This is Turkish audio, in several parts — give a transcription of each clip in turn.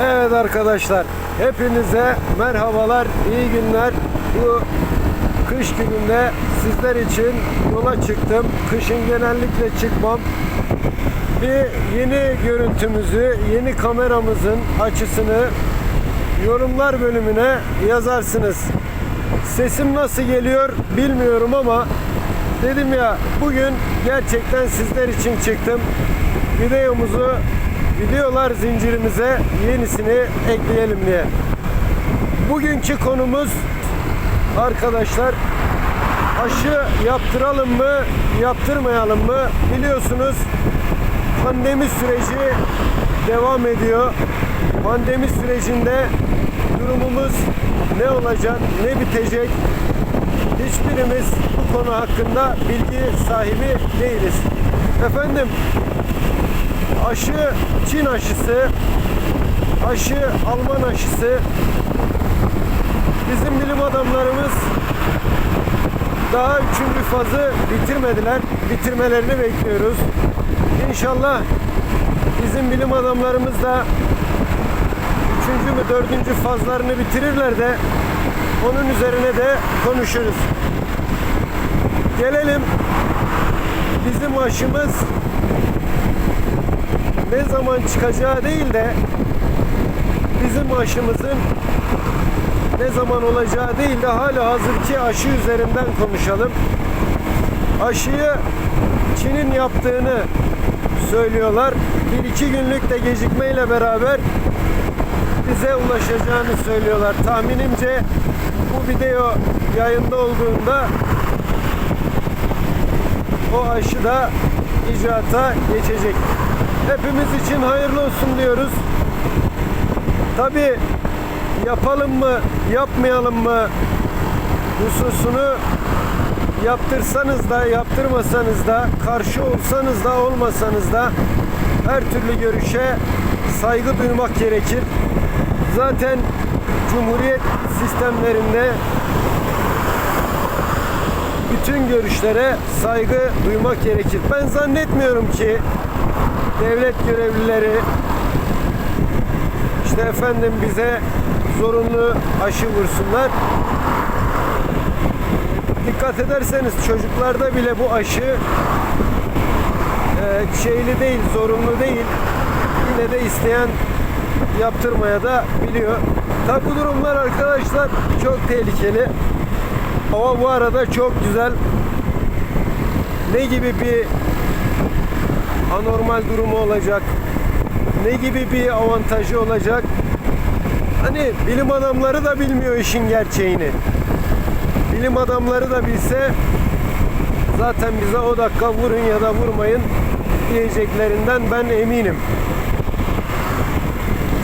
Evet arkadaşlar, hepinize merhabalar, iyi günler. Bu kış gününde sizler için yola çıktım. Kışın genellikle çıkmam. Bir yeni görüntümüzü, yeni kameramızın açısını yorumlar bölümüne yazarsınız. Sesim nasıl geliyor bilmiyorum ama dedim ya bugün gerçekten sizler için çıktım. Videomuzu videolar zincirimize yenisini ekleyelim diye. Bugünkü konumuz arkadaşlar aşı yaptıralım mı, yaptırmayalım mı? Biliyorsunuz pandemi süreci devam ediyor. Pandemi sürecinde durumumuz ne olacak, ne bitecek? Hiçbirimiz bu konu hakkında bilgi sahibi değiliz. Efendim, aşı Çin aşısı, aşı Alman aşısı. Bizim bilim adamlarımız daha üçüncü fazı bitirmediler. Bitirmelerini bekliyoruz. İnşallah bizim bilim adamlarımız da üçüncü mü dördüncü fazlarını bitirirler de onun üzerine de konuşuruz. Gelelim bizim aşımız ne zaman çıkacağı değil de bizim aşımızın ne zaman olacağı değil de hala hazırki aşı üzerinden konuşalım. Aşıyı Çin'in yaptığını söylüyorlar. Bir iki günlük de gecikmeyle beraber bize ulaşacağını söylüyorlar. Tahminimce bu video yayında olduğunda o aşı da icraata geçecek. Hepimiz için hayırlı olsun diyoruz. Tabi yapalım mı, yapmayalım mı hususunu yaptırsanız da, yaptırmasanız da, karşı olsanız da, olmasanız da her türlü görüşe saygı duymak gerekir. Zaten Cumhuriyet sistemlerinde bütün görüşlere saygı duymak gerekir. Ben zannetmiyorum ki devlet görevlileri işte efendim bize zorunlu aşı vursunlar. Dikkat ederseniz çocuklarda bile bu aşı e, şeyli değil, zorunlu değil. Yine de isteyen yaptırmaya da biliyor. Tabi bu durumlar arkadaşlar çok tehlikeli. Hava bu arada çok güzel. Ne gibi bir anormal durumu olacak? Ne gibi bir avantajı olacak? Hani bilim adamları da bilmiyor işin gerçeğini. Bilim adamları da bilse zaten bize o dakika vurun ya da vurmayın diyeceklerinden ben eminim.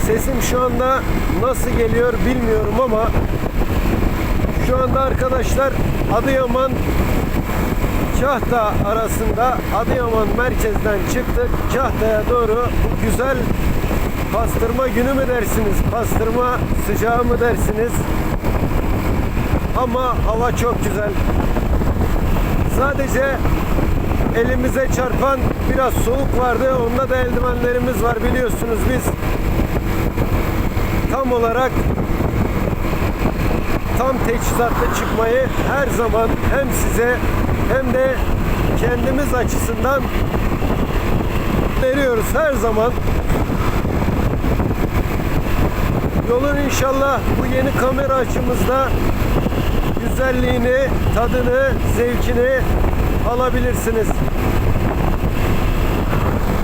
Sesim şu anda nasıl geliyor bilmiyorum ama şu anda arkadaşlar Adıyaman Kahta arasında Adıyaman merkezden çıktık. Kahta'ya doğru bu güzel pastırma günü mü dersiniz? Pastırma sıcağı mı dersiniz? Ama hava çok güzel. Sadece elimize çarpan biraz soğuk vardı. Onda da eldivenlerimiz var biliyorsunuz biz tam olarak tam teçhizatlı çıkmayı her zaman hem size hem de kendimiz açısından veriyoruz her zaman. Yolun inşallah bu yeni kamera açımızda güzelliğini, tadını, zevkini alabilirsiniz.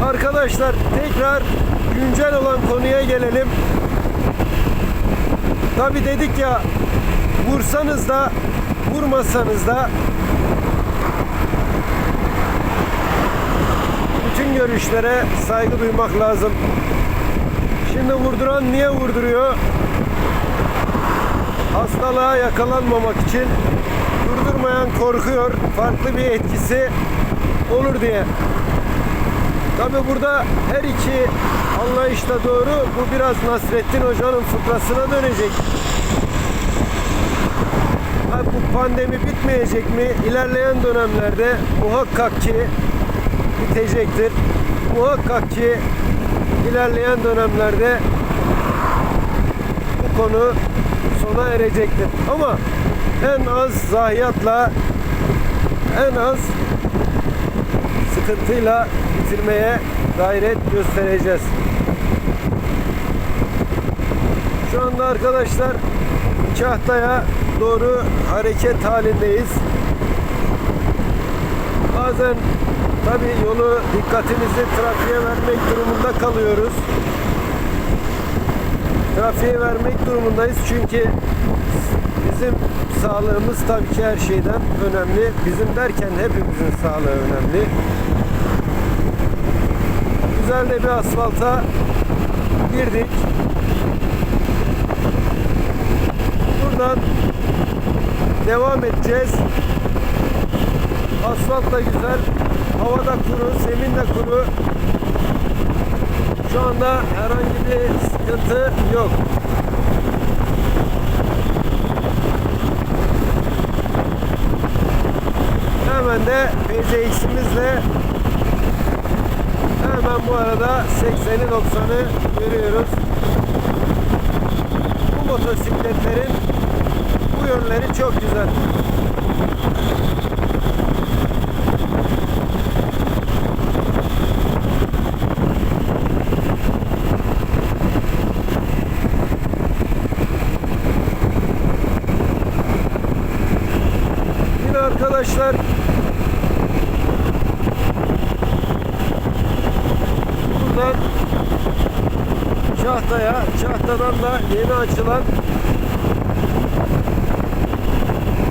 Arkadaşlar tekrar güncel olan konuya gelelim. Tabi dedik ya vursanız da vurmasanız da bütün görüşlere saygı duymak lazım. Şimdi vurduran niye vurduruyor? Hastalığa yakalanmamak için durdurmayan korkuyor. Farklı bir etkisi olur diye. Tabi burada her iki anlayış da doğru. Bu biraz Nasrettin Hoca'nın fıkrasına dönecek. Ha, bu pandemi bitmeyecek mi? İlerleyen dönemlerde muhakkak ki bitecektir. Muhakkak ki ilerleyen dönemlerde bu konu sona erecektir. Ama en az zayiatla en az sıkıntıyla bitirmeye gayret göstereceğiz. Şu anda arkadaşlar Çahta'ya doğru hareket halindeyiz. Bazen tabi yolu dikkatimizi trafiğe vermek durumunda kalıyoruz. Trafiğe vermek durumundayız çünkü bizim sağlığımız tabii ki her şeyden önemli. Bizim derken hepimizin sağlığı önemli. Güzel de bir asfalta girdik. Buradan devam edeceğiz. Asfalt da güzel. Havada kuru, zemin de kuru. Şu anda herhangi bir sıkıntı yok. Hemen de PCX'imizle hemen bu arada 80'i 90'ı görüyoruz. Bu motosikletlerin bu yönleri çok güzel. Yine arkadaşlar buradan Şahta'ya, Şahta'dan da yeni açılan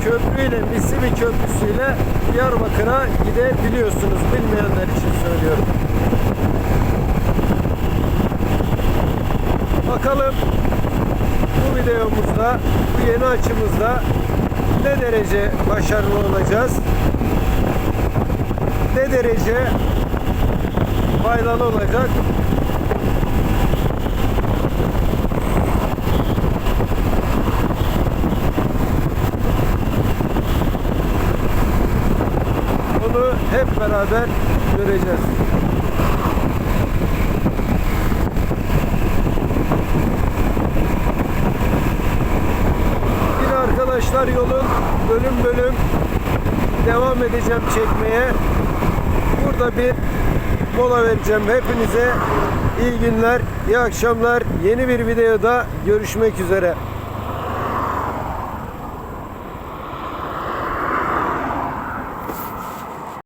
köprüyle, Mississippi köprüsüyle Diyarbakır'a gidebiliyorsunuz. Bilmeyenler için söylüyorum. Bakalım bu videomuzda, bu yeni açımızda ne derece başarılı olacağız? Ne derece faydalı olacak? Hep beraber göreceğiz. Yine arkadaşlar yolun bölüm bölüm devam edeceğim çekmeye. Burada bir mola vereceğim. Hepinize iyi günler, iyi akşamlar. Yeni bir videoda görüşmek üzere.